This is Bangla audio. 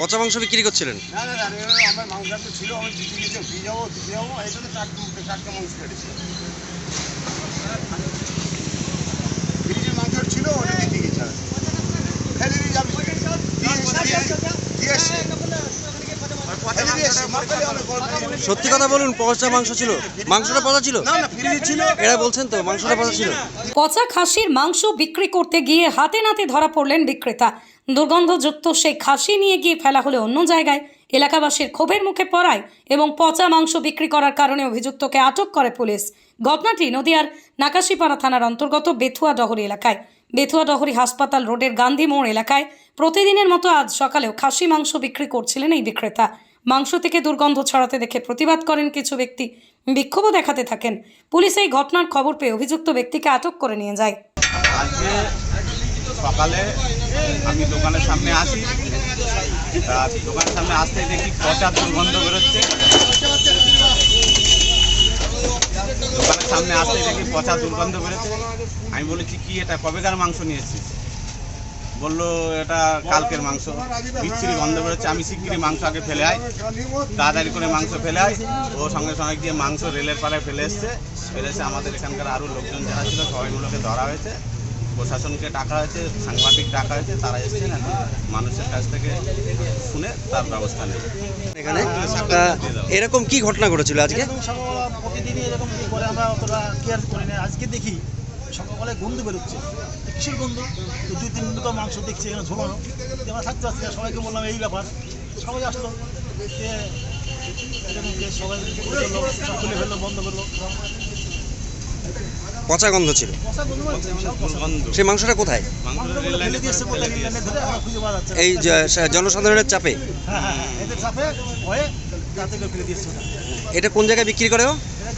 পচা মাংস বিক্রি করছিলেন? না আমার মাংস ছিল আমি যাব যাব এই জন্য মাংস ফ্রিজের মাংস ছিল ওটা দিতে গেছি আমি। ফেলে দিয়ে যাবি দিয়ে এসে- দিয়ে এসে- দিয়ে এসে। ফেলে দিয়ে এসে, মা ফেলে অনেক গরম ফেলে দিয়ে- সত্যি কথা বলুন পচা মাংস ছিল। মাংসটা পচা ছিল? না না ফ্রিজে ছিল। এরা বলছেন তো মাংসটা পচা ছিল। পচা খাসির মাংস বিক্রি করতে গিয়ে হাতে নাতে ধরা পড়লেন বিক্রেতা। দুর্গন্ধযুক্ত সেই খাসি নিয়ে গিয়ে ফেলা হলে অন্য জায়গায়। এলাকাবাসীর ক্ষোভের মুখে পড়ায় এবং পচা মাংস বিক্রি করার কারণে অভিযুক্তকে আটক করে পুলিশ। ঘটনাটি নদিয়ার নাকাশিপাড়া থানার অন্তর্গত বেথুয়া ডহরি এলাকায়। বেথুয়া ডহরি হাসপাতাল রোডের গান্ধী মোড় এলাকায়। প্রতিদিনের মতো আজ সকালেও খাসি মাংস বিক্রি করছিলেন এই বিক্রেতা। মাংস থেকে দুর্গন্ধ ছড়াতে দেখে প্রতিবাদ করেন কিছু ব্যক্তি। বিক্ষোভও দেখাতে থাকেন। পুলিশ এই ঘটনার খবর পেয়ে অভিযুক্ত ব্যক্তিকে আটক করে নিয়ে যায়। সকালে আমি দোকানের সামনে আসি। দোকানের সামনে আসতে দেখি পচা দুর্গন্ধ বেরোচ্ছে। দোকানের সামনে আসতে দেখি পচা দুর্গন্ধ বেরোচ্ছে। আমি বলেছি, কি এটা? কবেকার মাংস নিয়েছিস? বলল এটা কালকের মাংস। বিচ্ছিরি গন্ধ বেরোচ্ছে। আমি শিগগিরই মাংস আগে ফেলে আয়। তাড়াতাড়ি করে মাংস ফেলে আয়। ও সঙ্গে সঙ্গে গিয়ে মাংস রেলের পাড়ায় ফেলে এসছে। ফেলে এসে আমাদের এখানকার আরও লোকজন যারা ছিল সবাইগুলোকে ধরা হয়েছে। প্রশাসনকে ডাকা হয়েছে সাংবাদিক ডাকা হয়েছে তারা এসেছেন এখন মানুষের কাছ থেকে শুনে তার ব্যবস্থা নেবে এখানে এরকম কি ঘটনা ঘটেছিল আজকে? প্রতিদিনই এরকম কি করে আমরা অতটা কেয়ার করি না। আজকে দেখি সকালবেলায় গন্ধ বেরোচ্ছে। কিসের গন্ধ? তো দুই তিন তো মাংস দেখছি এখানে ঝোলানো। আমরা থাকতে পারছি সবাইকে বললাম এই ব্যাপার। সবাই আসলো। সবাই খুলে ফেলল বন্ধ করল। পচা গন্ধ ছিল? মানে সেই মাংসটা কোথায়। এই জনসাধারণের চাপে? হ্যাঁ হ্যাঁ হ্যাঁ। এটা কোন জায়গায় বিক্রি করে